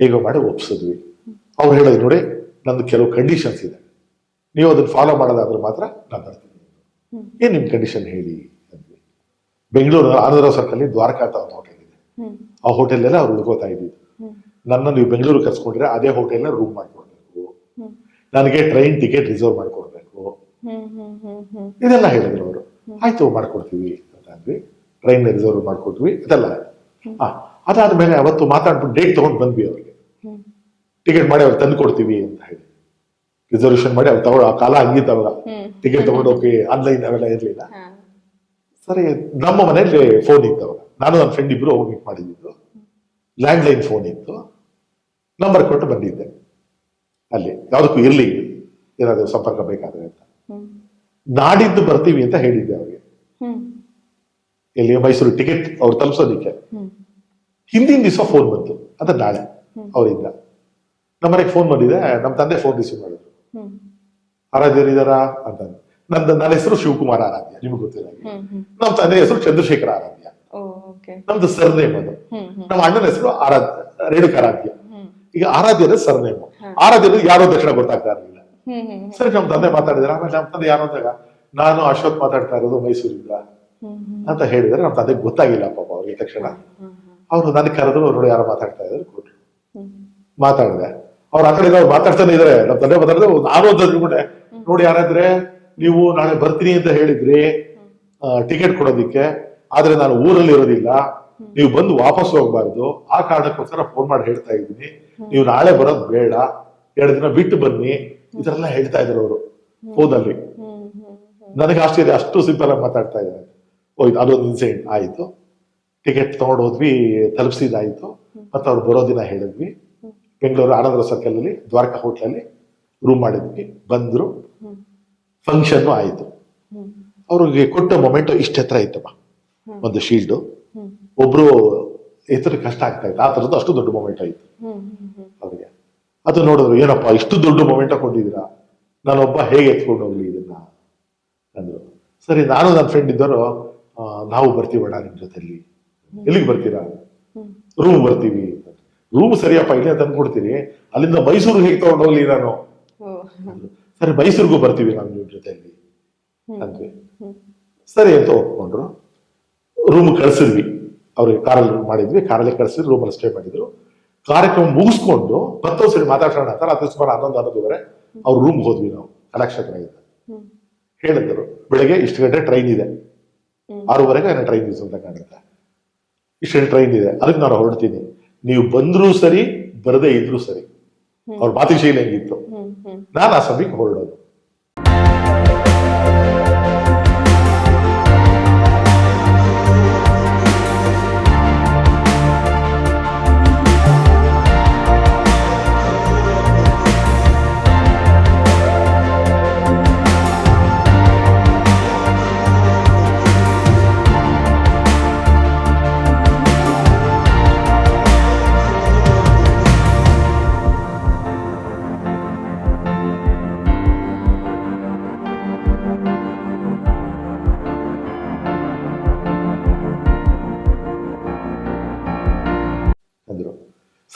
ಹೇಗೋ ಮಾಡಿ ಒಪ್ಸಿದ್ವಿ. ಅವ್ರು ಹೇಳಿದ್ರು ನೋಡಿ ನಂದು ಕೆಲವು ಕಂಡೀಷನ್ಸ್ ಇದೆ. ನೀವು ಅದನ್ನು ಫಾಲೋ ಮಾಡೋದಾದ್ರೆ ಮಾತ್ರ ನಾನು ಬರ್ತೀನಿ. ಏನು ನಿಮ್ಮ ಕಂಡೀಷನ್ ಹೇಳಿ? ಅಂದ್ವಿ. ಬೆಂಗಳೂರು ಆನಂದರಾವ್ ಸರ್ಕಲ್ಲಿ ದ್ವಾರಕಾ ಅಂತ ಒಂದು ಹೋಟೆಲ್ ಇದೆ. ಆ ಹೋಟೆಲಲ್ಲೇ ಅವ್ರು ಉಳ್ಕೋತಾ ಇದ್ದಿದ್ದು. ನನ್ನನ್ನು ನನ್ನ ನೀವು ಬೆಂಗಳೂರು ಕರ್ಸ್ಕೊಂಡ್ರೆ ಅದೇ ಹೋಟೆಲ್ನ ರೂಮ್ ಮಾಡ್ಕೊಡ್ಬೇಕು. ನನಗೆ ಟ್ರೈನ್ ಟಿಕೆಟ್ ರಿಸರ್ವ್ ಮಾಡ್ಕೊಡ್ಬೇಕು. ಇದೆಲ್ಲ ಹೇಳಿದ್ರು ಅವರು. ಆಯ್ತು ಮಾಡ್ಕೊಡ್ತೀವಿ ಅಂತ ಅಂದ್ವಿ. ಟ್ರೈನ್ ರಿಸರ್ವ್ ಮಾಡ್ಕೊಟ್ವಿ. ಇದೆಲ್ಲ ಹಾ. ಅದಾದ್ಮೇಲೆ ಅವತ್ತು ಮಾತಾಡ್ಬಿಟ್ಟು ಡೇಟ್ ತಗೊಂಡು ಬಂದ್ವಿ ಅವ್ರಿಗೆ ಹ್ಮ್ ಟಿಕೆಟ್ ಮಾಡಿ ಅವ್ರು ತಂದು ಕೊಡ್ತೀವಿ ಅಂತ ಹೇಳಿ. ರಿಸರ್ವೇಶನ್ ಮಾಡಿ ಅವ್ರು ತಗೊಳ್ಳೋ ಆ ಕಾಲ ಹಂಗಿತ್ತು ಅವಾಗ. ಟಿಕೆಟ್ ತಗೊಂಡು ಹೋಗಿ ಆನ್ಲೈನ್ ಅವೆಲ್ಲ ಇರಲಿಲ್ಲ. ಸರಿ ನಮ್ಮ ಮನೆಯಲ್ಲಿ ಫೋನ್ ಇತ್ತು ಅವಾಗ. ನಾನು ನನ್ನ ಫ್ರೆಂಡ್ ಇಬ್ರು ಹೋಗಿ ಮೀಟ್ ಮಾಡಿದ್ದು ಲ್ಯಾಂಡ್ ಲೈನ್ ಫೋನ್ ಇತ್ತು. ನಂಬರ್ ಕೊಟ್ಟು ಬಂದಿದ್ದೆ. ಅಲ್ಲಿ. ಯಾವುದಕ್ಕೂ ಇರಲಿ. ಏನಾದರೂ ಸಂಪರ್ಕ ಬೇಕಾದ್ರೆ ಅಂತ. ನಾಡಿದ್ದು ಬರ್ತೀವಿ ಅಂತ ಹೇಳಿದ್ದೆ ಅವ್ರಿಗೆ. ಇಲ್ಲಿ ಮೈಸೂರು ಟಿಕೆಟ್ ಅವ್ರು ತಲುಪಿಸೋದಿಕ್ಕೆ. ಹಿಂದಿನ ದಿವಸ ಫೋನ್ ಬಂತು. ಅದ ನಾಳೆ. ಅವರಿಂದ. ನಮ್ಮ ಮನೆಗೆ ಫೋನ್ ಮಾಡಿದೆ ನಮ್ಮ ತಂದೆ ಫೋನ್ ರಿಸೀವ್ ಮಾಡಿದ್ರು. ಆರಾಧ್ಯರು ಇದಾರಾ ಅಂತ ನಂದು ನನ್ನ ಹೆಸರು ಶಿವಕುಮಾರ್ ಆರಾಧ್ಯ ನಿಮ್ಗೆ ಗೊತ್ತಿಲ್ಲ ನಮ್ಮ ತಂದೆ ಹೆಸರು ಚಂದ್ರಶೇಖರ ಆರಾಧ್ಯ. ನಮ್ದು ಸರ್ನೇಮ್ ಅದು. ನಮ್ಮ ಅಣ್ಣನ ಹೆಸರು ಆರಾಧ್ಯ ರೇಣುಕ ಆರಾಧ್ಯ. ಈಗ ಆರಾಧ್ಯದ ಸರ್ನೇಮ್ ಆರಾಧ್ಯ ಆರಾಧ್ಯರು ಯಾರೋ ದಕ್ಷಿಣ ಗೊತ್ತಾಗ್ತಾ ಇರಲಿಲ್ಲ ಸರಿ ನಮ್ಮ ತಂದೆ ಮಾತಾಡಿದ್ರೆ ಆಮೇಲೆ ನಮ್ಮ ತಂದೆ ಯಾರು ಅಂದಾಗ ನಾನು ಅಶೋಕ್ ಮಾತಾಡ್ತಾ ಇರೋದು ಮೈಸೂರಿಂದ. ಅಂತ ಹೇಳಿದ್ರೆ ನಮ್ಮ ತಂದೆ ಗೊತ್ತಾಗಿಲ್ಲ ಪಾಪ ಅವ್ರಿಗೆ ತಕ್ಷಣ. ಅವ್ರು ನನಗೆ ಕರೆದ್ರು ಅವ್ರು ಯಾರೋ ಮಾತಾಡ್ತಾ ಇದ್ರು ಕೊಟ್ರು. ಮಾತಾಡಿದೆ. ಅವ್ರು ಆ ಕಡೆ ಮಾತಾಡ್ತಾನೆ ಇದಾರೆ. ನಮ್ಮ ತಂದೆ ಮಾತಾಡಿದ್ರೆ ನಾನು ಅಂದ್ಬಿಟ್ಟೆ ನೋಡಿ ಯಾರಾದ್ರೆ ನೀವು ನಾಳೆ ಬರ್ತೀನಿ ಅಂತ ಹೇಳಿದ್ರಿ ಟಿಕೆಟ್ ಕೊಡೋದಿಕ್ಕೆ ಆದ್ರೆ ನಾನು ಊರಲ್ಲಿ ಇರೋದಿಲ್ಲ. ನೀವು ಬಂದು ವಾಪಸ್ ಹೋಗ್ಬಾರ್ದು. ಆ ಕಾರಣಕ್ಕೋಸ್ಕರ ಫೋನ್ ಮಾಡಿ ಹೇಳ್ತಾ ಇದ್ದೀನಿ. ನೀವು ನಾಳೆ ಬರೋದು ಬೇಡ. ಎರಡು ದಿನ ಬಿಟ್ಟು ಬನ್ನಿ. ಇದೆಲ್ಲ ಹೇಳ್ತಾ ಇದ್ರು ಅವರು ಫೋನಲ್ಲಿ. ನನಗೆ ಆಶ್ಚರ್ಯ ಅಷ್ಟು ಸಿಂಪಲ್ ಆಗಿ ಮಾತಾಡ್ತಾ ಇದ್ದಾರೆ. ಹೋಯ್ತು ಅದೊಂದು ಇನ್ಸಿಡೆಂಟ್ ಆಯ್ತು. ಟಿಕೆಟ್ ತಗೊಂಡು ಹೋದ್ವಿ ತಲುಪಿಸಿದಾಯ್ತು ಮತ್ತೆ ಅವ್ರು ಬರೋ ದಿನ ಹೇಳಿದ್ವಿ. ಬೆಂಗಳೂರು ಆನಂದರ ಸರ್ಕಲ್ ಅಲ್ಲಿ ದ್ವಾರಕಾ ಹೋಟ್ಲಲ್ಲಿ ರೂಮ್ ಮಾಡಿದ್ವಿ. ಬಂದ್ರು. ಫಂಕ್ಷನ್ನು ಫಂಕ್ಷನ್ ಆಯ್ತು. ಅವ್ರಿಗೆ ಕೊಟ್ಟ ಮೊಮೆಂಟು ಇಷ್ಟ ಹತ್ರ ಇತ್ತಮ್ಮ ಒಂದು ಶೀಲ್ಡ್ ಒಬ್ರು ಎತ್ತರ ಕಷ್ಟ ಆಗ್ತಾ ಇತ್ತು. ಆ ತರದ್ದು ಅಷ್ಟು ದೊಡ್ಡ ಮೊಮೆಂಟ್ ಆಯಿತು ಅವ್ರಿಗೆ. ಅದು ನೋಡಿದ್ರು ಏನಪ್ಪ ಇಷ್ಟು ದೊಡ್ಡ ಮೊಮೆಂಟ್ ಕೊಟ್ಟಿದ್ದೀರಾ? ನಾನೊಬ್ಬ ಹೇಗೆ ಎತ್ಕೊಂಡು ಹೋಗ್ಲಿ ಇದನ್ನ? ಅಂದ್ರು. ಸರಿ ನಾನು ನನ್ನ ಫ್ರೆಂಡ್ ಇದ್ದರು ನಾವು ಬರ್ತೀವಣ್ಣ ನಿಮ್ಮ ಜೊತೆಲಿ. ಎಲ್ಲಿಗೆ ಬರ್ತೀರಾ? ರೂಮ್ ಬರ್ತೀವಿ. ರೂಮ್ ಸರಿಯಪ್ಪ ಇಲ್ಲೇ ತಂದು ಕೊಡ್ತೀನಿ. ಅಲ್ಲಿಂದ ಮೈಸೂರು ಹೇಗೆ ತಗೊಂಡು ಹೋಗ್ಲಿ ನಾನು. ಸರಿ ಮೈಸೂರಿಗೂ ಬರ್ತೀವಿ ನಾವು ನಿಮ್ ಜೊತೆಯಲ್ಲಿ. ಅಂದ್ವಿ ಸರಿ ಅಂತ ಒಪ್ಕೊಂಡ್ರು. ರೂಮ್ ಕಳ್ಸಿದ್ವಿ. ಅವ್ರಿಗೆ ಕಾರಲ್ಲಿ ಮಾಡಿದ್ವಿ. ಕಾರಲ್ಲಿ ಕಳ್ಸಿದ್ವಿ ರೂಮಲ್ಲಿ ಸ್ಟೇ ಮಾಡಿದ್ರು. ಕಾರ್ಯಕ್ರಮ ಮುಗಿಸ್ಕೊಂಡು ಮತ್ತೊಂದು ಸರಿ ಮಾತಾಡೋಣ ಅಂತ ರಾತ್ರಿ ಸುಮಾರು ಹನ್ನೊಂದು ಹನ್ನೊಂದುವರೆ ಅವ್ರ ರೂಮ್ ಹೋದ್ವಿ ನಾವು ಕಲಾಕ್ಷೇತ್ರದಿಂದ. ಹೇಳಿದ್ರು ಬೆಳಗ್ಗೆ ಇಷ್ಟು ಗಂಟೆ ಟ್ರೈನ್ ಇದೆ. ಆರೂವರೆಗೆ ಟ್ರೈನ್ ಇದೆ ಅಂತ ಕಾಣುತ್ತೆ ಇಷ್ಟು ಗಂಟೆ ಟ್ರೈನ್ ಇದೆ. ಅದಕ್ಕೆ ನಾನು ಹೊರಡ್ತೀನಿ. ನೀವು ಬಂದ್ರೂ ಸರಿ ಬರದೇ ಇದ್ರೂ ಸರಿ. ಅವ್ರ ಮಾತಿನ ಶೈಲಿ ಹೆಂಗಿತ್ತು. ನಾನು ಆ ಸಮಯಕ್ಕೆ ಹೊರಡೋದು.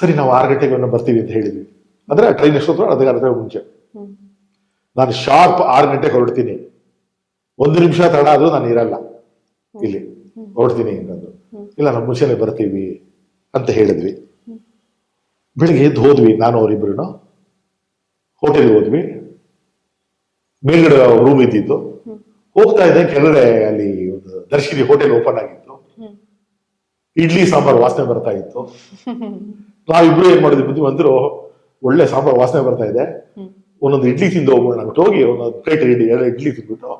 ಸರಿ ನಾವು ಆರು ಗಂಟೆಗೆ ಒಮ್ಮೆ ಬರ್ತೀವಿ ಅಂತ ಹೇಳಿದ್ವಿ. ಅಂದ್ರೆ ಟ್ರೈನ್ ಎಷ್ಟೊತ್ತು ಅರ್ಧ ಗಂಟೆ ಮುಂಚೆ. ನಾನು ಶಾರ್ಪ್ ಆರು ಗಂಟೆಗೆ ಹೊರಡ್ತೀನಿ. ಒಂದು ನಿಮಿಷ ತಡ ಆದ್ರೂ ನಾನು ಇರಲ್ಲ. ಇಲ್ಲಿ ಹೊರಡ್ತೀನಿ ಅಂತಂದು. ಇಲ್ಲ ನಾವು ಮುಂಚೆನೆ ಬರ್ತೀವಿ ಅಂತ ಹೇಳಿದ್ವಿ. ಬೆಳಿಗ್ಗೆ ಎದ್ದು ಹೋದ್ವಿ ನಾನು ಅವರಿಬ್ರು ಹೋಟೆಲ್ಗೆ ಹೋದ್ವಿ. ಮೇಲ್ಗಡೆ ರೂಮ್ ಇದ್ದಿತ್ತು. ಹೋಗ್ತಾ ಇದ್ದೆ ಕೆಳಗಡೆ ಅಲ್ಲಿ ಒಂದು ದರ್ಶಿನಿ ಹೋಟೆಲ್ ಓಪನ್ ಆಗಿತ್ತು. ಇಡ್ಲಿ ಸಾಂಬಾರ್ ವಾಸನೆ ಬರ್ತಾ ಇತ್ತು. ನಾವಿಬ್ರು ಏನ್ ಮಾಡಿದ್ವಿ ಬುದ್ಧಿ ಬಂದ್ರು ಒಳ್ಳೆ ಸಾಂಬಾರ್ ವಾಸನೆ ಬರ್ತಾ ಇದೆ. ಒಂದೊಂದು ಇಡ್ಲಿ ತಿಂದು ಹೋಗೋಣ ಅಂದ್ಬಿಟ್ಟು ಹೋಗಿ ಒಂದೊಂದು ಪ್ಲೇಟ್ ಇಡ್ಲಿ ಎರಡು ಇಡ್ಲಿ ತಿಂದ್ಬಿಟ್ಟು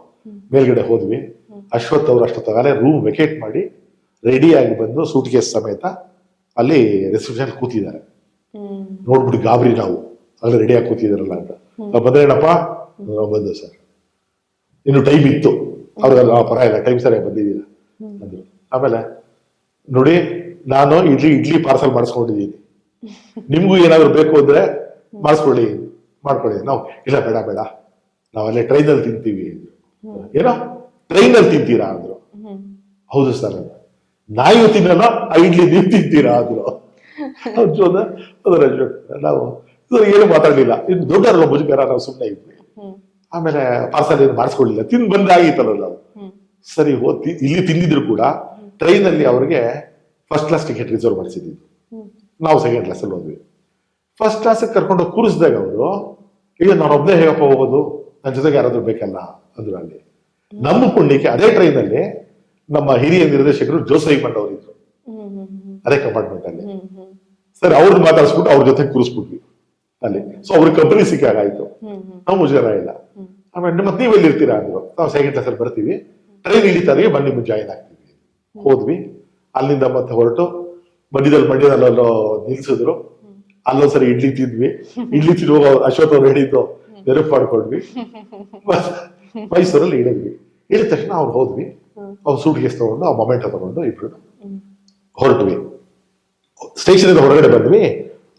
ಮೇಲ್ಗಡೆ ಹೋದ್ವಿ. ಅಶ್ವಥ್ ಅವ್ರು ಅಷ್ಟೊತ್ತಾಗಲೇ ರೂಮ್ ವೆಕೇಟ್ ಮಾಡಿ ರೆಡಿಯಾಗಿ ಬಂದು ಸೂಟ್ ಕೇಸ್ ಸಮೇತ ಅಲ್ಲಿ ರಿಸೆಪ್ಷನ್ ಕೂತಿದ್ದಾರೆ. ನೋಡ್ಬಿಟ್ಟು ಗಾಬರಿ ನಾವು. ಅಲ್ಲಿ ರೆಡಿಯಾಗಿ ಕೂತಿದಾರಲ್ಲ ಅಂತ. ನಾವು ಬಂದ್ರೇನಪ್ಪ? ನಾವು ಬಂದು ಸರ್. ಇನ್ನು ಟೈಮ್ ಇತ್ತು. ಅವ್ರಿಗೆಲ್ಲ ಪರವಾಗಿಲ್ಲ ಟೈಮ್ ಸರಿಯಾಗಿ ಬಂದಿದ್ದೀರಾ? ಅಂದ್ರು. ಆಮೇಲೆ ನೋಡಿ ನಾನು ಇಡ್ಲಿ ಇಡ್ಲಿ ಪಾರ್ಸಲ್ ಮಾಡಿಸ್ಕೊಂಡಿದ್ದೀನಿ. ನಿಮ್ಗೂ ಏನಾದ್ರು ಬೇಕು ಅಂದ್ರೆ ಮಾಡಿಸ್ಕೊಳ್ಳಿ, ಮಾಡ್ಕೊಳ್ಳಿ. ನಾವು, ಇಲ್ಲ, ಬೇಡ ಬೇಡ. ನಾವಲ್ಲೇ ಟ್ರೈನಲ್ಲಿ ತಿಂತೀವಿ. ಏನೋ ಟ್ರೈನಲ್ಲಿ ತಿಂತೀರಾ ಅಂದ್ರು. ಹೌದು ಸರ್. ನಾಯಿ ತಿನ್ನಲ್ಲ ಐಡ್ಲಿ ನೀವು ತಿಂತೀರಾ ಅಂದ್ರು. ನಾವು ಏನು ಮಾತಾಡ್ಲಿಲ್ಲ. ಇನ್ನು ದೊಡ್ಡ ಮುಜುಗರ, ನಾವು ಸುಮ್ಮನೆ ಇದ್ವಿ. ಆಮೇಲೆ ಪಾರ್ಸಲ್ ಏನು ಮಾಡಿಸ್ಕೊಳ್ಳಿಲ್ಲ. ತಿಂದು ಬಂದ ಆಗಿತ್ತಲ್ಲ ನಾವು. ಸರಿ, ಹೋದ್, ಇಲ್ಲಿ ತಿಂದಿದ್ರು ಕೂಡ ಟ್ರೈನ್ ಅಲ್ಲಿ ಅವ್ರಿಗೆ ಫಸ್ಟ್ ಕ್ಲಾಸ್ ಟಿಕೆಟ್ ರಿಸರ್ವ್ ಮಾಡಿಸಿದ್ದು ಹ್ಮ್ ನಾವು ಸೆಕೆಂಡ್ ಕ್ಲಾಸಲ್ಲಿ ಹೋದ್ವಿ. ಫಸ್ಟ್ ಕ್ಲಾಸಿಗೆ ಕರ್ಕೊಂಡು ಕೂರಿಸಿದಾಗ ಅವರು ಈಗ ನಾನು ಒಬ್ಬನೇ ಹೇಗಪ್ಪ ಹೋಗೋದು? ನನ್ನ ಜೊತೆಗೆ ಯಾರಾದ್ರೂ ಬೇಕಲ್ಲ? ಅಂದ್ರು ಅಲ್ಲಿ. ನಮ್ಮ ಪುಣ್ಯಕ್ಕೆ ಅದೇ ಟ್ರೈನ್ ಅಲ್ಲಿ ನಮ್ಮ ಹಿರಿಯ ನಿರ್ದೇಶಕರು ಜೋಸೈ ಅವರು ಇದ್ರು ಅದೇ ಕಂಪಾರ್ಟ್ಮೆಂಟ್ ಅಲ್ಲಿ. ಸರಿ, ಅವ್ರನ್ನ ಮಾತಾಡಿಸ್ಬಿಟ್ಟು ಅವ್ರ ಜೊತೆ ಕೂರಿಸ್ಬಿಟ್ವಿ ಅಲ್ಲಿ. ಸೊ ಅವ್ರಿಗೆ ಕಂಪನಿ ಸಿಕ್ಕಾಗಾಯ್ತು ನಾವು ಮುಜುಗರ ಇಲ್ಲ. ಆಮೇಲೆ, ಮತ್ತೆ ನೀವು ಎಲ್ಲಿರ್ತೀರಾ? ಅಂದ್ರು. ನಾವು ಸೆಕೆಂಡ್ ಕ್ಲಾಸಲ್ಲಿ ಬರ್ತೀವಿ. ಟ್ರೈನ್ ಇಳಿತಾರೆ ಬನ್ನಿ ಜಾಯಿನ್ ಆಗ್ತೀವಿ ಹೋದ್ವಿ. ಅಲ್ಲಿಂದ ಮತ್ತೆ ಹೊರಟು ಮಧ್ಯದಲ್ಲಿ ಮಂಡ್ಯದಲ್ಲಿ ಅಲ್ಲೋ ನಿಲ್ಸಿದ್ರು. ಅಲ್ಲೊಂದ್ಸರಿ ಇಡ್ಲಿ ತಿದ್ವಿ. ಇಡ್ಲಿ ತಿನ್ನುವಾಗ ಅಶೋಕ್ ಅವ್ರು ಹೇಳಿದ್ದು ನೆನಪು ಮಾಡ್ಕೊಂಡ್ವಿ. ಮೈಸೂರಲ್ಲಿ ಇಳಿದ್ವಿ. ಇಳಿದ ತಕ್ಷಣ ಅವ್ರು ಹೋದ್ವಿ. ಅವ್ರು ಸೂಟ್ ಕೇಸ್ ತಗೊಂಡು ಆ ಮೊಮೆಂಟ್ ತಗೊಂಡು ಇಬ್ರು ಹೊರಟ್ವಿ. ಸ್ಟೇಷನ್ ಇಂದ ಹೊರಗಡೆ ಬಂದ್ವಿ.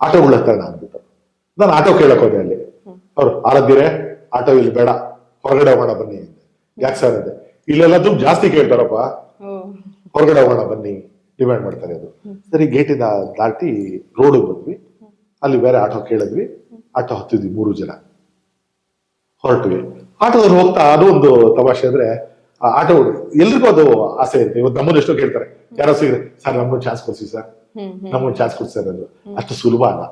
ಆಟೋ ಉಳ್ಳತ್ತಣ್ಣ ಅಂದ್ಬಿಟ್ಟು. ನಾನು ಆಟೋ ಕೇಳಕ್ ಹೋದೆ ಅಲ್ಲಿ. ಅವ್ರು ಆರಾಧ್ಯರೇ ಆಟೋ ಇಲ್ಲಿ ಬೇಡ. ಹೊರಗಡೆ ಹೋಗೋಣ ಬನ್ನಿ. ಯಾಕೆ ಸರ್ ಅಂದೆ. ಇಲ್ಲೆಲ್ಲ ದುಡ್ಡು ಜಾಸ್ತಿ ಕೇಳ್ತಾರಪ್ಪ. ಹೊರಗಡೆ ಹೋಗೋಣ ಬನ್ನಿ. ಡಿಮ್ಯಾಂಡ್ ಮಾಡ್ತಾರೆ ಅದು. ಸರಿ ಗೇಟಿಂದ ದಾಟಿ ರೋಡ್ ಬಂದ್ವಿ ಅಲ್ಲಿ ಬೇರೆ ಆಟೋ ಕೇಳಿದ್ವಿ. ಆಟೋ ಹತ್ತಿದ್ವಿ ಮೂರು ಜನ. ಹೊರಟ್ವಿ. ಆಟೋದವ್ರು ಹೋಗ್ತಾ ಅದು ಒಂದು ತಮಾಷೆ ಅಂದ್ರೆ ಆಟೋ ಎಲ್ರಿಗೂ ಅದು ಆಸೆ ಇರುತ್ತೆ. ಇವತ್ತು ನಮ್ಮನ್ನು ಎಷ್ಟೋ ಕೇಳ್ತಾರೆ. ಯಾರೋ ಸಿಗ್ರೆ ಸರ್ ನಮ್ಮ ಚಾನ್ಸ್ ಕೊಡ್ಸಿ, ಸರ್. ಹ್ಮ್ ಚಾನ್ಸ್ ಕೊಡ್ಸಿ, ಸರ್ ಅದು ಅಷ್ಟು ಸುಲಭ ಅಲ್ಲ.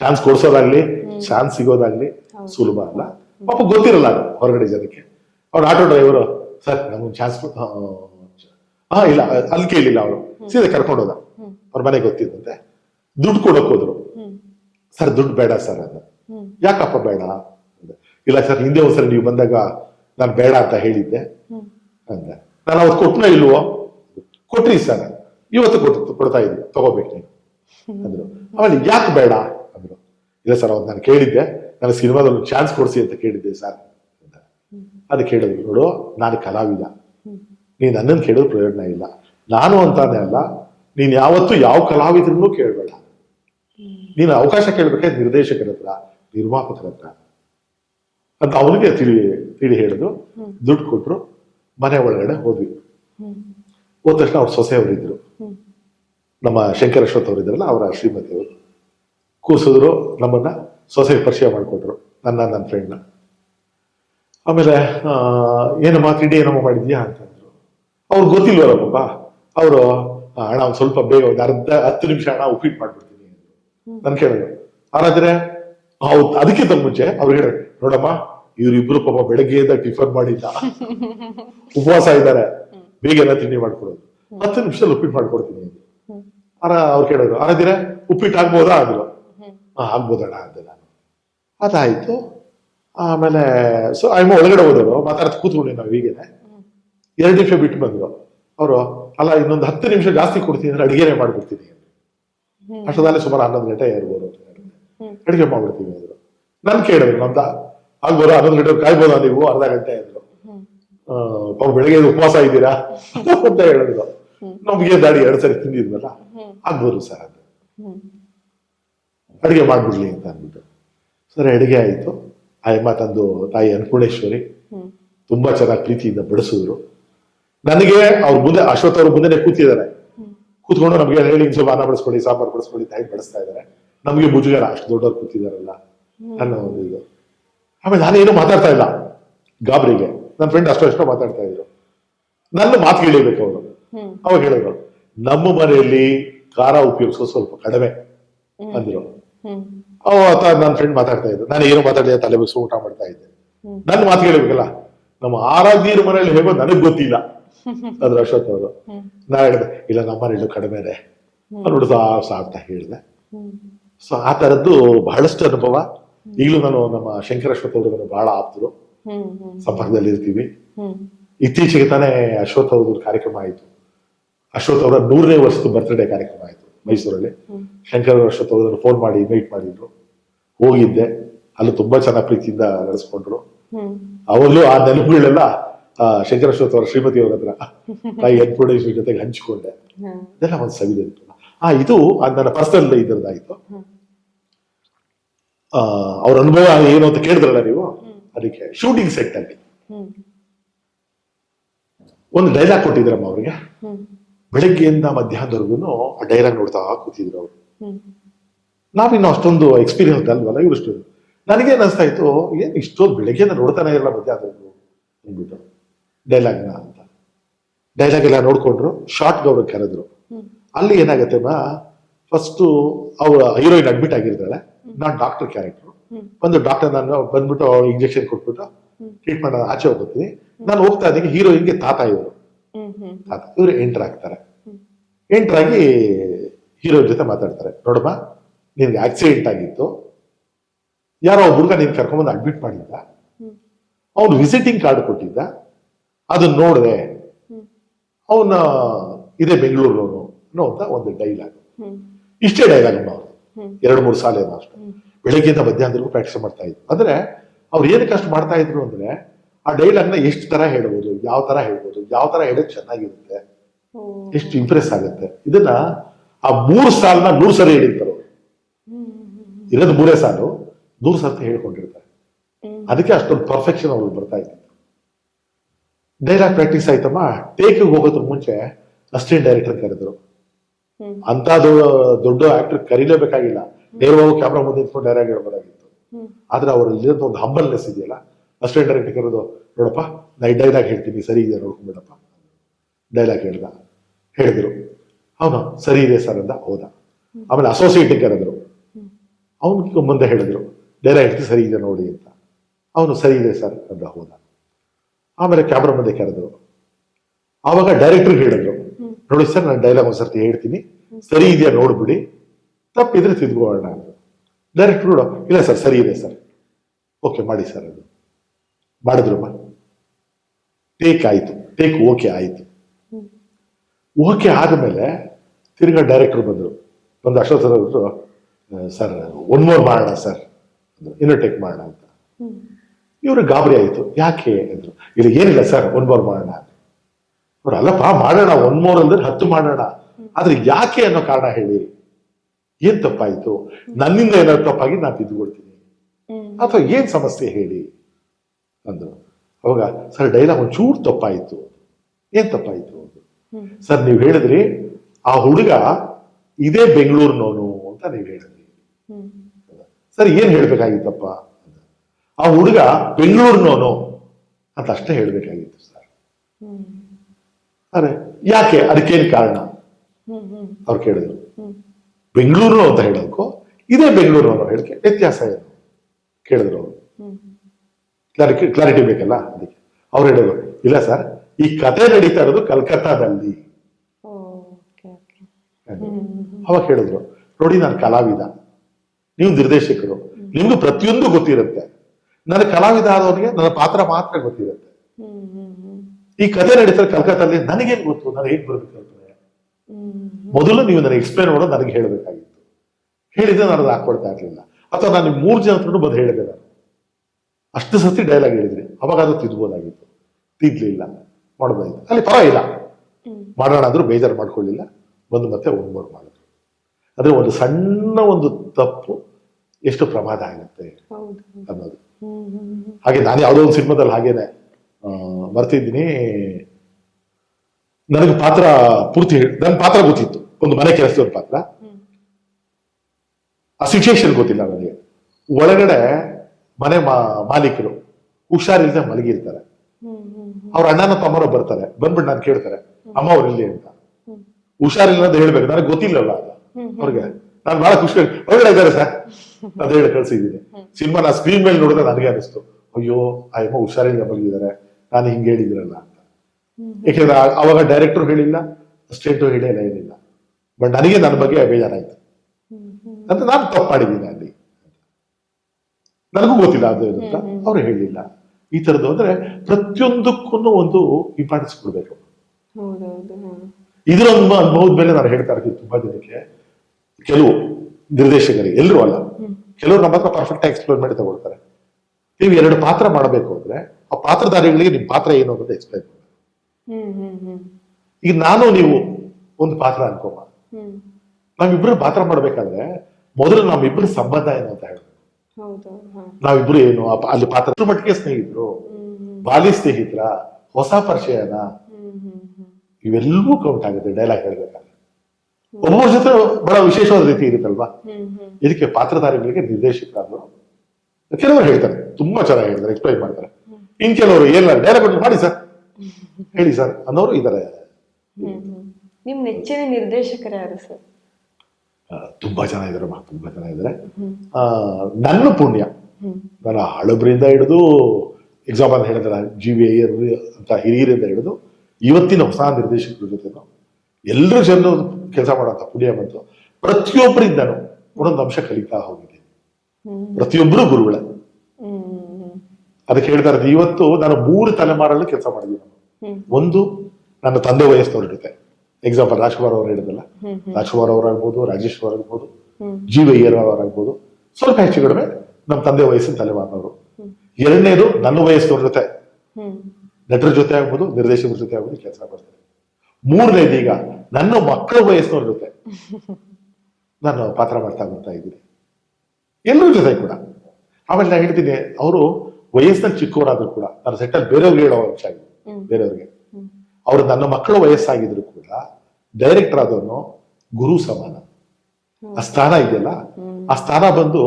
ಚಾನ್ಸ್ ಕೊಡ್ಸೋದಾಗ್ಲಿ ಚಾನ್ಸ್ ಸಿಗೋದಾಗ್ಲಿ ಸುಲಭ ಅಲ್ಲ. ಪಾಪ ಗೊತ್ತಿರಲ್ಲ ಅದು ಹೊರಗಡೆ ಜನಕ್ಕೆ. ಅವ್ರ ಆಟೋ ಡ್ರೈವರು ಸರ್ ನಮ್ಗೆ ಚಾನ್ಸ್ ಹಾ ಇಲ್ಲ ಅಲ್ಲಿ ಕೇಳಿಲ್ಲ ಅವರು. ಸೀದಾ ಕರ್ಕೊಂಡು ಹೋದ. ಅವ್ರ ಮನೆಗೆ ಗೊತ್ತಿದ್ದಂತೆ. ದುಡ್ಡು ಕೊಡಕ್ ಹೋದ್ರು. ಸರ್ ದುಡ್ಡು ಬೇಡ ಸರ್ ಅಂದ. ಯಾಕಪ್ಪ ಬೇಡ. ಇಲ್ಲ ಸರ್ ಹಿಂದೆ ಒಂದ್ಸಲ ನೀವು ಬಂದಾಗ ನಾನು ಬೇಡ ಅಂತ ಹೇಳಿದ್ದೆ. ಅಂದ್ರೆ ಅಂದೆ. ನಾನು ಅವತ್ತು ಕೊಟ್ಟನ ಇಲ್ವೋ? ಕೊಟ್ರಿ ಸರ್. ಇವತ್ತು ಕೊಟ್ಟು ಕೊಡ್ತಾ ಇದ್ವಿ ತಗೋಬೇಕು ನೀವು ಅಂದ್ರು. ಆಮೇಲೆ ಯಾಕೆ ಬೇಡ? ಅಂದ್ರು. ಇಲ್ಲ ಸರ್ ಅವತ್ತು ನಾನು ಕೇಳಿದ್ದೆ. ನನಗೆ ಸಿನಿಮಾದಲ್ಲಿ ಚಾನ್ಸ್ ಕೊಡಿಸಿ ಅಂತ ಕೇಳಿದ್ದೆ ಸರ್. ಅಂತ ಅದು ಕೇಳಿದ್ರು ನೋಡು ನಾನು ಕಲಾವಿದ. ನೀನು ನನ್ನನ್ನು ಕೇಳೋದು ಪ್ರಯೋಜನ ಇಲ್ಲ. ನಾನು ಅಂತಾನೆ ಅಲ್ಲ, ನೀನು ಯಾವತ್ತೂ ಯಾವ ಕಲಾವಿದ್ರೂ ಕೇಳಬೇಡ. ನೀನು ಅವಕಾಶ ಕೇಳಬೇಕಾದ್ರೆ ನಿರ್ದೇಶಕರ ಹತ್ರ, ನಿರ್ಮಾಪಕರ ಹತ್ರ. ಅಂತ ಅವನಿಗೆ ತಿಳಿ ತಿಳಿ ಹೇಳಿದ್ರು. ದುಡ್ಡು ಕೊಟ್ಟರು ಮನೆ ಒಳಗಡೆ ಹೋದ್ವಿ. ಹೋದ ತಕ್ಷಣ ಅವ್ರ ಸೊಸೆಯವರಿದ್ರು ನಮ್ಮ ಶಂಕರ ಅಶ್ವಥ್ ಅವರು ಅವರ ಶ್ರೀಮತಿ ಅವರು. ಕೂರಿಸಿದ್ರು, ನಮ್ಮನ್ನ ಸೊಸೆ ಪರಿಚಯ ಮಾಡಿಕೊಟ್ರು, ನನ್ನ ನನ್ನ ಫ್ರೆಂಡ್ನ ಆಮೇಲೆ ಏನಮ್ಮ, ತಿಂಡಿ ಏನಮ್ಮ ಮಾಡಿದ್ಯಾ ಅಂತಂದ್ರು ಅವ್ರು ಗೊತ್ತಿಲ್ವಲ್ಲ ಪಾಪ ಅವರು ಅಣ್ಣ ಒಂದು ಸ್ವಲ್ಪ ಬೇಗ ಒಂದು ಅರ್ಧ, ಹತ್ತು ನಿಮಿಷ ಅಣ್ಣ ಉಪ್ಪಿಟ್ಟು ಮಾಡ್ಬಿಡ್ತೀನಿ ನಾನು ಕೇಳಿದ್ರು ಆರಾದ್ರೆ ಹೌದು ಅದಕ್ಕಿಂತ ಮುಂಚೆ ಅವ್ರು ಹೇಳಿದ್ರು ನೋಡಮ್ಮ, ಇವ್ರಿಬ್ರು ಪಾಪ ಬೆಳಗ್ಗೆ ಎದ್ದ ಟಿಫನ್ ಮಾಡಿದ್ದ. ಉಪವಾಸ ಇದ್ದಾರೆ. ಬೇಗ ಎಲ್ಲ ತಿಂಡಿ ಮಾಡ್ಕೊಡೋದು. ಹತ್ತು ನಿಮಿಷದಲ್ಲಿ ಉಪ್ಪಿಟ್ಟು ಮಾಡ್ಕೊಡ್ತೀನಿ ಅರ ಅವ್ರು ಕೇಳಿದ್ರು ಆರಾದಿರ ಉಪ್ಪಿಟ್ಟು ಆಗ್ಬೋದಾ? ಅಂದ್ರು. ಹಾ ಆಗ್ಬೋದಣ್ಣ ಅಂದೆ ನಾನು. ಅದಾಯ್ತು. ಆಮೇಲೆ ಸೊ ಅಮ್ಮ ಒಳಗಡೆ ಹೋದವರು ಮಾತಾಡ್ತಾ ಕೂತ್ಕೊಂಡಿ ನಾವು ಹೀಗೇನೆ. ಎರಡು ನಿಮಿಷ ಬಿಟ್ಟು ಬಂದ್ರು. ಅವರು ಅಲ್ಲ ಇನ್ನೊಂದು ಹತ್ತು ನಿಮಿಷ ಜಾಸ್ತಿ ಕೊಡ್ತೀನಿ ಅಂದ್ರೆ ಅಡಿಗೆನೆ ಮಾಡ್ಬಿಡ್ತೀನಿ. ಅಷ್ಟದಲ್ಲಿ ಸುಮಾರು ಹನ್ನೊಂದು ಗಂಟೆ ಇರ್ಬೋದು ಅಂತ. ಅಡಿಗೆ ಮಾಡ್ಬಿಡ್ತೀವಿ ಅಂದ್ರು. ನನ್ ಕೇಳಿದ್ರು ನಮ್ದ ಆಗ್ಬೋದು? ಹನ್ನೊಂದು ಗಂಟೆ ಕಾಯ್ಬೋದಾ ನೀವು? ಅರ್ಧ ಗಂಟೆ ಅಂದ್ರು. ಪಾಪ ಬೆಳಗ್ಗೆ ಉಪವಾಸ ಇದ್ದೀರಾ? ಅಂತ ಹೇಳಿದ್ರು. ನಮ್ಗೆ ದಾಡಿ ಎರಡು ಸರಿ ತಿಂದಿದ್ವಲ್ಲ. ಆಗ್ಬೋದು ಸರ್ ಹ್ಮ್. ಅಡಿಗೆ ಮಾಡ್ಬಿಡ್ಲಿ ಅಂತ ಅಂದ್ಬಿಟ್ಟು. ಸರಿ ಅಡಿಗೆ ಆಯ್ತು. ಆ ತಂದು ತಾಯಿ ಅನ್ನಪೂರ್ಣೇಶ್ವರಿ ತುಂಬಾ ಚೆನ್ನಾಗಿ ಪ್ರೀತಿಯಿಂದ ಬಡಿಸಿದ್ರು. ನನಗೆ ಅವ್ರ ಮುಂದೆ ಅಶ್ವಥ್ ಅವ್ರ ಮುಂದೆನೆ ಕೂತಿದ್ದಾರೆ. ಕೂತ್ಕೊಂಡು ನಮ್ಗೆ ಹೇಳಿ ಸ್ವಲ್ಪ ಅನ್ನ ಬಡಿಸ್ಕೊಳ್ಳಿ ಸಾಂಬಾರ್ ಬಡಿಸ್ಕೊಳ್ಳಿ ತಾಯಿ ಬಡಿಸ್ತಾ ಇದ್ದಾರೆ. ನಮ್ಗೆ ಮುಜುಗರ ಅಷ್ಟು ದೊಡ್ಡವ್ರು ಕೂತಿದಾರಲ್ಲ ಅನ್ನೋ ಒಂದು ಇದು. ಆಮೇಲೆ ನಾನೇನು ಮಾತಾಡ್ತಾ ಇಲ್ಲ. ಗಾಬರಿಗೆ. ನನ್ನ ಫ್ರೆಂಡ್ ಅಷ್ಟೋ ಅಷ್ಟೋ ಮಾತಾಡ್ತಾ ಇದ್ರು. ನನ್ನ ಮಾತು ಕೇಳಿಬೇಕು ಅವರು. ಅವಾಗ ಹೇಳಿದ್ರು ನಮ್ಮ ಮನೆಯಲ್ಲಿ ಖಾರ ಉಪಯೋಗಿಸೋ ಸ್ವಲ್ಪ ಕಡಿಮೆ. ಅಂದ್ರು. ಅವ ನನ್ನ ಫ್ರೆಂಡ್ ಮಾತಾಡ್ತಾ ಇದ್ರು. ನಾನು ಏನು ಮಾತಾಡಿದೆ ತಲೆ ಬಿಸಿ ಊಟ ಮಾಡ್ತಾ ಇದ್ದೆ. ನನ್ನ ಮಾತು ಕೇಳಬೇಕಲ್ಲ ನಮ್ಮ ಆರಾಧ್ಯರ ಮನೆಯಲ್ಲಿ ಹೇಗೋ ನನಗ್ ಗೊತ್ತಿಲ್ಲ. ಅದ್ರ ಅಶೋಕ್ ಅವರು. ನಾ ಹೇಳಿದೆ, ಇಲ್ಲ ನಮ್ಮ ಮನೆಯಲ್ಲೂ ಕಡಿಮೆ ಅಂದ್ಬಿಟ್ಟು ಸಾ ಅಂತ ಹೇಳಿದೆ. ಸೊ ಆ ತರದ್ದು ಬಹಳಷ್ಟು ಅನುಭವ. ಈಗಲೂ ನಾನು ನಮ್ಮ ಶಂಕರ ಅಶ್ವಥ್ ಅವರು ಬಹಳ ಆಪ್ತರು. ಸಂಪರ್ಕದಲ್ಲಿ ಇರ್ತೀವಿ. ಇತ್ತೀಚೆಗೆ ತಾನೇ ಅಶ್ವಥ್ ಅವ್ರದ್ದು ಕಾರ್ಯಕ್ರಮ ಆಯಿತು. ಅಶ್ವಥ್ ಅವರ ನೂರನೇ ವರ್ಷದ ಬರ್ತ್ಡೇ ಕಾರ್ಯಕ್ರಮ ಆಯಿತು ಮೈಸೂರಲ್ಲಿ. ಶಂಕರ ಅಶ್ವಥ್ ಅವರನ್ನು ಫೋನ್ ಮಾಡಿ ಇನ್ವೈಟ್ ಮಾಡಿದ್ರು. ಹೋಗಿದ್ದೆ. ಅಲ್ಲಿ ತುಂಬಾ ಚೆನ್ನಾಗಿ ಪ್ರೀತಿಯಿಂದ ನಡೆಸ್ಕೊಂಡ್ರು. ಅವಾಗಲೂ ಆ ನೆನಪುಗಳೆಲ್ಲ ಆ, ಶಂಕರ ಅಶ್ವಥ್ ಅವರ ಶ್ರೀಮತಿ ಅವ್ರ ಹತ್ರ ತಾಯಿ ಎನ್ಪೂರ್ಣೇಶ್ವರಿ ಜೊತೆಗೆ ಹಂಚಿಕೊಂಡೆ. ಇದೆಲ್ಲ ಒಂದು ಸವಿದೆ ಆ ಇದು ನನ್ನ ಪರ್ಸನಲ್. ಆ, ಅವ್ರ ಅನುಭವ ಏನು ಅಂತ ಕೇಳಿದ್ರಲ್ಲ ನೀವು? ಅದಕ್ಕೆ ಶೂಟಿಂಗ್ ಸೆಟ್ ಅಲ್ಲಿ. ಒಂದು ಡೈಲಾಗ್ ಕೊಟ್ಟಿದ್ರಮ್ಮ ಅವ್ರಿಗೆ. ಬೆಳಗ್ಗೆಯಿಂದ ಮಧ್ಯಾಹ್ನದವರೆಗೂ ಆ ಡೈಲಾಗ್ ನೋಡ್ತಾ ಕೂತಿದ್ರು ಅವರು. ನಾವಿನ್ನು ಅಷ್ಟೊಂದು ಎಕ್ಸ್ಪೀರಿಯನ್ಸ್ ಅಲ್ವಲ್ಲ ಇವಷ್ಟು ನನಗೇನು ಅನಿಸ್ತಾ ಇತ್ತು ಏನು ಇಷ್ಟೊಂದು ಬೆಳಗ್ಗೆ ನೋಡ್ತಾನೆ ಇರಲ್ಲ ಮಧ್ಯಾಹ್ನದವರೆಗೂ ಅಂದ್ಬಿಟ್ಟು. ಡೈಲಾಗ್ನ ಅಂತ. ಡೈಲಾಗ್ ಎಲ್ಲ ನೋಡ್ಕೊಂಡ್ರು ಶಾರ್ಟ್ ಅವ್ರಿಗೆ ಕರೆದ್ರು. ಅಲ್ಲಿ ಏನಾಗುತ್ತೆ ಮಾ ಫಸ್ಟು ಅವ್ರ ಹೀರೋಯಿನ್ ಅಡ್ಮಿಟ್ ಆಗಿರ್ತಾಳೆ ನಾನು ಡಾಕ್ಟರ್ ಕ್ಯಾರೆಕ್ಟರ್ ಒಂದು ಡಾಕ್ಟರ್ ನಾನು ಬಂದ್ಬಿಟ್ಟು ಇಂಜೆಕ್ಷನ್ ಕೊಟ್ಬಿಟ್ಟು. ಟ್ರೀಟ್ಮೆಂಟ್ ಆಚೆ ಹೋಗ್ತೀನಿ ನಾನು ಹೋಗ್ತಾ ಇದ್ದೀನಿ ಹೀರೋಯಿನ್ಗೆ ತಾತ ಇವರು. ತಾತ ಇವರು ಎಂಟರ್ ಆಗ್ತಾರೆ. ಎಂಟರ್ ಆಗಿ ಹೀರೋಯಿನ್ ಜೊತೆ ಮಾತಾಡ್ತಾರೆ. ನೋಡಮ್ಮ ನಿನ್ಗೆ ಆಕ್ಸಿಡೆಂಟ್ ಆಗಿತ್ತು. ಯಾರೋ ಹುಡುಗ ನೀನ್ ಕರ್ಕೊಂಡ್ಬಂದು ಅಡ್ಮಿಟ್ ಮಾಡಿದ್ದ. ಅವನು ವಿಸಿಟಿಂಗ್ ಕಾರ್ಡ್ ಕೊಟ್ಟಿದ್ದ. ಅದನ್ನ ನೋಡಿದೆ ಅವನ ಇದೇ ಬೆಂಗಳೂರಿನವನು ಅನ್ನೋ ಅಂತ ಒಂದು ಡೈಲಾಗ್ ಇಷ್ಟೇ ಡೈಲಾಗ್ ಅವ್ರು ಎರಡು ಮೂರು ಸಾಲ ಏನೋ ಅಷ್ಟೇ. ಹ್ಮ್. ಬೆಳಗ್ಗೆಯಿಂದ ಮಧ್ಯಾಹ್ನದವರೆಗೂ ಪ್ರಾಕ್ಟೀಸ್ ಮಾಡ್ತಾ ಇದ್ರು. ಅಂದ್ರೆ ಅವ್ರು ಏನಕ್ಕೆ ಅಷ್ಟು ಮಾಡ್ತಾ ಇದ್ರು ಅಂದ್ರೆ ಆ ಡೈಲಾಗ್ನ ಎಷ್ಟು ತರ ಹೇಳ್ಬೋದು ಯಾವ ತರ ಹೇಳ್ಬೋದು ಯಾವ ತರ ಹೇಳೋದು ಚೆನ್ನಾಗಿರುತ್ತೆ ಎಷ್ಟು ಇಂಪ್ರೆಸ್ ಆಗುತ್ತೆ. ಇದನ್ನ ಆ ಮೂರು ಸಾಲನ್ನ ನೂರು ಸರಿ ಹೇಳಿರ್ತಾರೆ ಇರೋದು ಮೂರೇ ಸಾಲು. ನೂರು ಸರ್ತಿ ಹೇಳ್ಕೊಂಡಿರ್ತಾರೆ. ಅದಕ್ಕೆ ಅಷ್ಟೊಂದು ಪರ್ಫೆಕ್ಷನ್ ಅವ್ರಿಗೆ ಬರ್ತಾ ಇತ್ತು ಡೈಲಾಗ್ ಪ್ರಾಕ್ಟೀಸ್ ಆಯ್ತಮ್ಮ? ಟೇಕಿಗೆ ಹೋಗೋದ್ರ ಮುಂಚೆ ಅಸಿಸ್ಟೆಂಟ್ ಡೈರೆಕ್ಟರ್ ಕರೆದ್ರು. ಅಂತ ದೊಡ್ಡ ಆಕ್ಟರ್ ಕರೀಲೇಬೇಕಾಗಿಲ್ಲ. ನೇರವಾಗಿ ಕ್ಯಾಮ್ರಾ ಮುಂದೆ ನಿಂತ್ಕೊಂಡು ಡೈಲಾಗ್ ಹೇಳ್ಬೋದಾಗಿತ್ತು. ಆದ್ರೆ ಅವರು ಇಲ್ಲಿರೋದು ಒಂದು ಹಂಬಲ್ನೆಸ್ ಇದೆಯಲ್ಲ ಅಸಿಸ್ಟೆಂಟ್ ಡೈರೆಕ್ಟರ್ ಕರೆದು ನೋಡಪ್ಪ ನಾ ಈ ಡೈಲಾಗ್ ಹೇಳ್ತೀನಿ ಸರಿ ಇದೆ ನೋಡ್ಕೊಂಬಿಡಪ್ಪ. ಡೈಲಾಗ್ ಹೇಳ್ದ. ಹೇಳಿದ್ರು. ಅವನು ಸರಿ ಇದೆ ಸರ್ ಅಂದ ಹೋದ. ಆಮೇಲೆ ಅಸೋಸಿಯೇಟ್ ಕರೆದ್ರು. ಅವನ್ ಅವನಿಗೆ ಮುಂದೆ ಹೇಳಿದ್ರು. ಡೈಲಾಗ್ ಹೇಳ್ತೀನಿ ಸರಿ ಇದೆ ನೋಡಿ ಅಂತ. ಅವನು ಸರಿ ಇದೆ ಸರ್ ಅಂದ ಹೋದ. ಆಮೇಲೆ ಕ್ಯಾಮ್ರಾ ಮುಂದೆ ಕರೆದ್ರು. ಆವಾಗ ಡೈರೆಕ್ಟರ್ ಹೇಳಿದ್ರು. ನೋಡಿ ಸರ್, ನಾನು ಡೈಲಾಗ್ ಒಂದ್ಸರ್ತಿ ಹೇಳ್ತೀನಿ. ಸರಿ ಇದೆಯಾ ನೋಡ್ಬಿಡಿ. ತಪ್ಪಿದ್ರೆ ತಿದ್ಕೊಳ್ಳೋಣ ಅಂತ ಡೈರೆಕ್ಟರ್ ನೋಡು ಇಲ್ಲ ಸರ್, ಸರಿ ಇದೆ ಸರ್. ಓಕೆ ಮಾಡಿ ಸರ್ ಅದು. ಮಾಡಿದ್ರಮ್ಮ ಟೇಕ್ ಆಯ್ತು. ಟೇಕ್ ಓಕೆ ಆಯ್ತು. ಓಕೆ ಆದಮೇಲೆ ತಿರ್ಗಾ ಡೈರೆಕ್ಟರ್ ಬಂದರು. ಬಂದು Ashok sir sir one more ಮಾಡೋಣ ಸರ್. ಇನ್ನೂ ಟೇಕ್ ಮಾಡೋಣ ಅಂತ. ಇವರು ಗಾಬರಿ ಆಯಿತು. ಯಾಕೆ ಅಂದ್ರು. ಇಲ್ಲಿ ಏನಿಲ್ಲ ಸರ್ ಒನ್ ಮೋರ್ ಮಾಡೋಣ ಅವ್ರು ಅಲ್ಲಪ್ಪ ಮಾಡೋಣ ಒನ್ ಮೋರ್ ಅಂದ್ರೆ ಹತ್ತು ಮಾಡೋಣ. ಆದ್ರೆ ಯಾಕೆ ಅನ್ನೋ ಕಾರಣ ಹೇಳಿ. ಏನ್ ತಪ್ಪಾಯ್ತು? ನನ್ನಿಂದ ಏನಾದ್ರು ತಪ್ಪಾಗಿ ನಾನು ತಿದ್ದುಕೊಳ್ತೀನಿ. ಅಥವಾ ಏನ್ ಸಮಸ್ಯೆ ಹೇಳಿ? ಅಂದ್ರು. ಅವಾಗ ಸರ್ ಡೈಲಾಗ್ ಒಂಚೂರು ತಪ್ಪಾಯ್ತು. ಏನ್ ತಪ್ಪಾಯ್ತು? ಅಂದ್ರು. ಸರ್ ನೀವು ಹೇಳಿದ್ರಿ ಆ ಹುಡುಗ ಇದೇ ಬೆಂಗಳೂರಿನವನು ಅಂತ ನೀವು ಹೇಳಿದ್ರಿ. ಸರ್ ಏನ್ ಹೇಳ್ಬೇಕಾಗಿತ್ತಪ್ಪ? ಆ ಹುಡುಗ ಬೆಂಗಳೂರಿನವನು ಅಂತ ಅಷ್ಟೇ ಹೇಳ್ಬೇಕಾಗಿತ್ತು ಸರ್. ಅರೆ ಯಾಕೆ? ಅದಕ್ಕೇನು ಕಾರಣ? ಅವ್ರು ಕೇಳಿದ್ರು. ಬೆಂಗಳೂರು ಅಂತ ಹೇಳೋದಕ್ಕೂ ಇದೇ ಬೆಂಗಳೂರು ಅನ್ನೋ ಹೇಳಿಕೆ. ವ್ಯತ್ಯಾಸ ಏನು? ಕೇಳಿದ್ರು ಅವರು. ಕ್ಲಾರಿಟಿ ಕ್ಲಾರಿಟಿ ಬೇಕಲ್ಲ ಅದಕ್ಕೆ. ಅವ್ರು ಹೇಳಿದ್ರು ಇಲ್ಲ ಸರ್ ಈ ಕತೆ ನಡೀತಾ ಇರೋದು ಕಲ್ಕತ್ತಾದಲ್ಲಿ. ಅವಾಗ ಹೇಳಿದ್ರು ನೋಡಿ ನಾನು ಕಲಾವಿದ. ನೀವು ನಿರ್ದೇಶಕರು. ನಿಮ್ಗೂ ಪ್ರತಿಯೊಂದು ಗೊತ್ತಿರುತ್ತೆ. ನನ್ನ ಕಲಾವಿದ ಆದವನಿಗೆ ನನ್ನ ಪಾತ್ರ ಮಾತ್ರ ಗೊತ್ತಿರುತ್ತೆ. ಈ ಕಥೆ ನಡೀತಾರೆ ಕಲ್ಕತ್ತಾದಲ್ಲಿ ನನಗೇನ್ ಗೊತ್ತು? ನಾನು ಹೇಗ್ ಬರ್ಬೇಕು ಕಲ್ಪನೆ? ಮೊದಲು ನೀವು ನನಗೆ ಎಕ್ಸ್ಪ್ಲೇನ್ ಮಾಡೋದು ನನಗೆ ಹೇಳಬೇಕಾಗಿತ್ತು. ಹೇಳಿದ್ರೆ ನಾನು ಅದು ಹಾಕೊಳ್ತಾ ಇರ್ಲಿಲ್ಲ. ಅಥವಾ ನಾನು ಮೂರು ಜನ ಹತ್ರನೂ ಬಂದು ಹೇಳಿದೆ ನಾನು. ಅಷ್ಟು ಸತಿ ಡೈಲಾಗ್ ಹೇಳಿದ್ರಿ. ಅವಾಗ ಅದು ತಿದ್ಬೋದಾಗಿತ್ತು. ತಿದ್ಲಿಲ್ಲ. ಮಾಡ್ಬೋದಾಗಿತ್ತು. ಅಲ್ಲಿ ಪರವಾಗಿಲ್ಲ. ಮಾಡೋಣ ಆದ್ರೂ ಬೇಜಾರು ಮಾಡ್ಕೊಳ್ಳಿಲ್ಲ. ಬಂದು ಮತ್ತೆ ಒಂದು ಮೂರು ಮಾಡಿದ್ರು. ಅಂದ್ರೆ ಒಂದು ಸಣ್ಣ ಒಂದು ತಪ್ಪು ಎಷ್ಟು ಪ್ರಮಾದ ಆಗುತ್ತೆ ಅನ್ನೋದು. ಹಾಗೆ ನಾನು ಯಾವುದೋ ಒಂದು ಸಿನಿಮಾದಲ್ಲಿ ಹಾಗೇನೆ ಆ, ಬರ್ತಿದ್ದೀನಿ ನನಗೆ ಪಾತ್ರ ಪೂರ್ತಿ ನನ್ ನನ್ನ ಪಾತ್ರ ಗೊತ್ತಿತ್ತು. ಒಂದು ಮನೆ ಕೆಲಸದ ಪಾತ್ರ. ಆ ಸಿಚುಯೇಷನ್ ಗೊತ್ತಿಲ್ಲ ನನಗೆ. ಒಳಗಡೆ ಮನೆ ಮಾ- ಮಾಲೀಕರು ಹುಷಾರಿಲ್ಲದೆ ಮಲಗಿರ್ತಾರೆ. ಅವ್ರ ಅಣ್ಣನ ತಮ್ಮರ ಬರ್ತಾರೆ. ಬಂದ್ಬಿಟ್ಟು ನಾನು ಕೇಳ್ತಾರೆ ಅಮ್ಮ ಅವ್ರು ಇಲ್ಲಿ ಅಂತ. ಹುಷಾರಿಲ್ಲ ಅಂತ ಹೇಳ್ಬೇಕು. ನನಗೆ ಗೊತ್ತಿಲ್ಲಲ್ಲ ಅವ್ರಿಗೆ. ನಾನು ಬಹಳ ಖುಷಿ ಒಳ್ಳೆ ಇದ್ದಾರೆ ಸರ್. ಅಂತ ಹೇಳಿ ಕಳ್ಸಿದ್ದೀನಿ. ಸಿನಿಮಾ ನಾ ಸ್ಕ್ರೀನ್ ಮೇಲೆ ನೋಡಿದ್ರೆ ನನಗೆ ಅನಿಸ್ತು ಅಯ್ಯೋ ಆ ಹುಷಾರಿಲ್ಲ ಬಂದಿದ್ದಾರೆ ನಾನು ಹಿಂಗೆ ಹೇಳಿದಿರಲ್ಲ ಅಂತ. ಯಾಕೆಂದ್ರೆ ಅವಾಗ ಡೈರೆಕ್ಟರ್ ಹೇಳಿಲ್ಲ ಸ್ಟೇಟು ಹೇಳಿಲ್ಲ ಏನಿಲ್ಲ. ಬಟ್ ನನಗೆ ನನ್ನ ಬಗ್ಗೆ ಬೇಜಾರಾಯ್ತು. ಅಂತ ನಾನು ತಪ್ಪು ಮಾಡಿದ್ದೀನಿ ಅಲ್ಲಿ. ನನಗೂ ಗೊತ್ತಿಲ್ಲ ಅದು ಅಂತ. ಅವ್ರು ಹೇಳಿಲ್ಲ. ಈ ತರದ್ದು ಅಂದ್ರೆ ಪ್ರತಿಯೊಂದಕ್ಕೂ ಒಂದು ಇಂಪಾರ್ಟೆನ್ಸ್ ಕೊಡ್ಬೇಕು. ಇದ್ರ ಅನುಭವದ ಮೇಲೆ ನಾನು ಹೇಳ್ತಾ ಇರ್ತೀನಿ ತುಂಬಾ ಜನಕ್ಕೆ ಕೆಲವು ನಿರ್ದೇಶಕರಿಗೆ ಎಲ್ಲರೂ ಅಲ್ಲ. ಕೆಲವರು ನಮ್ಮ ಹತ್ರ ಪರ್ಫೆಕ್ಟ್ ಎಕ್ಸ್ಪ್ಲೋರ್ ಮಾಡಿ ತಗೊಳ್ತಾರೆ. ನೀವು ಎರಡು ಪಾತ್ರ ಮಾಡಬೇಕು ಅಂದ್ರೆ ಆ ಪಾತ್ರಧಾರಿಗಳಿಗೆ ನಿಮ್ಮ ಪಾತ್ರ ಏನು ಅಂತ ಎಕ್ಸ್ಪ್ಲೈನ್ ಮಾಡಿ ಈಗ ನಾನು ನೀವು ಒಂದು ಪಾತ್ರ ಅನ್ಕೋಮ ಹ್ಮ್. ನಾವಿಬ್ರು ಪಾತ್ರ ಮಾಡ್ಬೇಕಾದ್ರೆ ಮೊದಲು ನಾವಿಬ್ರು ಸಂಬಂಧ ಏನು ಅಂತ ಹೇಳಿ. ಹೌದೌದು ಹಾ. ನಾವಿಬ್ರು ಏನು ಅಲ್ಲಿ ಪಾತ್ರ ಮಟ್ಟಿಗೆ ಸ್ನೇಹಿತರು ಬಾಲಿ ಸ್ನೇಹಿತರ ಹೊಸ ಪರಿಚಯನ ಇವೆಲ್ಲವೂ ಕೌಂಟ್ ಆಗುತ್ತೆ ಡೈಲಾಗ್ ಹೇಳ್ಬೇಕಾದ್ರೆ. ಒಬ್ಬೊಬ್ಬರ ಜೊತೆ ಬಹಳ ವಿಶೇಷವಾದ ರೀತಿ ಇರುತ್ತಲ್ವಾ? ಇದಕ್ಕೆ ಪಾತ್ರಧಾರಿಗಳಿಗೆ ನಿರ್ದೇಶಕರು ಕೆಲವರು ಹೇಳ್ತಾರೆ ತುಂಬಾ ಚೆನ್ನಾಗಿ ಹೇಳ್ತಾರೆ ಎಕ್ಸ್ಪ್ಲೈನ್ ಮಾಡ್ತಾರೆ. ಇನ್ ಕೆಲವರು ಏನಿಲ್ಲ ಡೈರೆಕ್ಟ್ ಮಾಡಿ ಸರ್. ಹೇಳಿ ಸರ್ ಅನ್ನೋರು ಇದ್ದಾರೆ ನಿಮ್ ನೆಚ್ಚಿನ ನಿರ್ದೇಶಕರು ಯಾರು ಸರ್? ತುಂಬಾ ಜನ ಮಾ ತುಂಬಾ ಆ, ನನ್ನ ಪುಣ್ಯ. ನನ್ನ ಹಳಬ್ರಿಂದ ಹಿಡಿದು ಎಕ್ಸಾಂಪಲ್ ಅಂತ ಹೇಳಿದ್ರೆ ಜಿ ವಿ ಅಂತ ಹಿರಿಯರಿಂದ ಹಿಡಿದು ಇವತ್ತಿನ ಹೊಸ ನಿರ್ದೇಶಕರ ಜೊತೆ ಎಲ್ಲರೂ ಜನರು ಕೆಲಸ ಮಾಡುತ್ತಾ ಪುಣ್ಯ ಬಂತು ಪ್ರತಿಯೊಬ್ಬರಿಂದನೂ ಒಂದೊಂದು ಅಂಶ ಕಲಿತಾ ಹೋಗಿದೆ. ಪ್ರತಿಯೊಬ್ಬರು ಗುರುಗಳೇ. ಅದಕ್ಕೆ ಹೇಳ್ತಾ ಇರೋದು ಇವತ್ತು ನಾನು ಮೂರು ತಲೆಮಾರಲ್ಲಿ ಕೆಲಸ ಮಾಡಿದ್ದೀನಿ. ಒಂದು ನನ್ನ ತಂದೆ ವಯಸ್ಸಿನವ್ರ ಜೊತೆ. ಎಕ್ಸಾಂಪಲ್ ರಾಜ್ಕುಮಾರ್ ಅವರು ಹೇಳಿದಲ್ಲ ರಾಜ್ಕುಮಾರ್ ಅವರಾಗ್ಬೋದು ರಾಜೇಶ್ ಅವರಾಗ್ಬೋದು ಜಿ ವೈಯರ್ ಅವರಾಗ್ಬೋದು ಸ್ವಲ್ಪ ಹೆಚ್ಚು ಕಡಿಮೆ ನಮ್ಮ ತಂದೆ ವಯಸ್ಸಿನ ತಲೆಮಾರಿನವರು. ಎರಡನೇದು ನನ್ನ ವಯಸ್ಸಿನವ್ರ ಜೊತೆ. ನಟರ ಜೊತೆ ಆಗ್ಬೋದು ನಿರ್ದೇಶಕರ ಜೊತೆ ಆಗ್ಬೋದು ಕೆಲಸ ಮಾಡ್ತಾರೆ. ಮೂರನೇದು ಈಗ ನನ್ನ ಮಕ್ಕಳ ವಯಸ್ಸಿನವ್ರ ಜೊತೆ ನಾನು ಪಾತ್ರ ಮಾಡ್ತಾ ಬರ್ತಾ ಇದ್ದೀನಿ. ಎಲ್ಲರ ಜೊತೆ ಕೂಡ. ಆಮೇಲೆ ನಾನು ಹೇಳ್ತೀನಿ ಅವರು ವಯಸ್ಸಿನಲ್ಲಿ ಚಿಕ್ಕವರಾದ್ರು ಕೂಡ ನಾನು ಸೆಟ್ಟಲ್ಲಿ ಬೇರೆಯವ್ರಿಗೆ ಹೇಳೋ ಅಂಶ ಆಗಿದೆ ಬೇರೆಯವ್ರಿಗೆ. ಅವರು ನನ್ನ ಮಕ್ಕಳ ವಯಸ್ಸಾಗಿದ್ರು ಕೂಡ ಡೈರೆಕ್ಟರ್ ಆದವನು ಗುರು ಸಮಾನ. ಆ ಸ್ಥಾನ ಇದೆಯಲ್ಲ ಆ ಸ್ಥಾನ ಬಂದು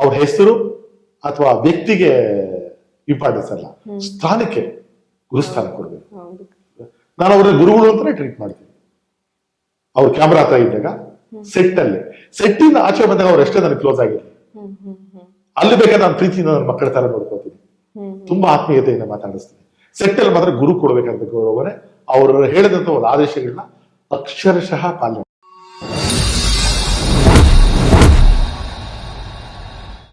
ಅವ್ರ ಹೆಸರು ಅಥವಾ ವ್ಯಕ್ತಿಗೆ ಇಂಪಾರ್ಟೆನ್ಸ್ ಅಲ್ಲ ಸ್ಥಾನಕ್ಕೆ ಗುರುಸ್ಥಾನ ಕೊಡ್ಬೇಕು. ನಾನು ಅವ್ರನ್ನ ಗುರುಗಳು ಅಂತಾನೆ ಟ್ರೀಟ್ ಮಾಡ್ತೀನಿ. ಅವ್ರ ಕ್ಯಾಮ್ರಾ ಹತ್ರ ಇದ್ದಾಗ ಸೆಟ್ ಅಲ್ಲಿ. ಸೆಟ್ ಇಂದ ಆಚೆ ಬಂದಾಗ ಅವ್ರು ಎಷ್ಟೇ ನನಗೆ ಕ್ಲೋಸ್ ಆಗಿರಲಿ ಅಲ್ಲಿ ಬೇಕಾದ್ರೆ ನಾನು ಪ್ರೀತಿಯಿಂದ ನನ್ನ ಮಕ್ಕಳ ತರ ನೋಡ್ಕೊತೀನಿ. ತುಂಬಾ ಆತ್ಮೀಯತೆಯಿಂದ ಮಾತಾಡಿಸ್ತೀನಿ. ಸೆಟ್ ಅಲ್ಲಿ ಮಾತ್ರ ಗುರು ಕೊಡ್ಬೇಕಂತ ಗೌರವನೇ ಅವರು ಹೇಳಿದಂತ ಒಂದು ಆದೇಶಗಳನ್ನ ಅಕ್ಷರಶಃ ಪಾಲನೆ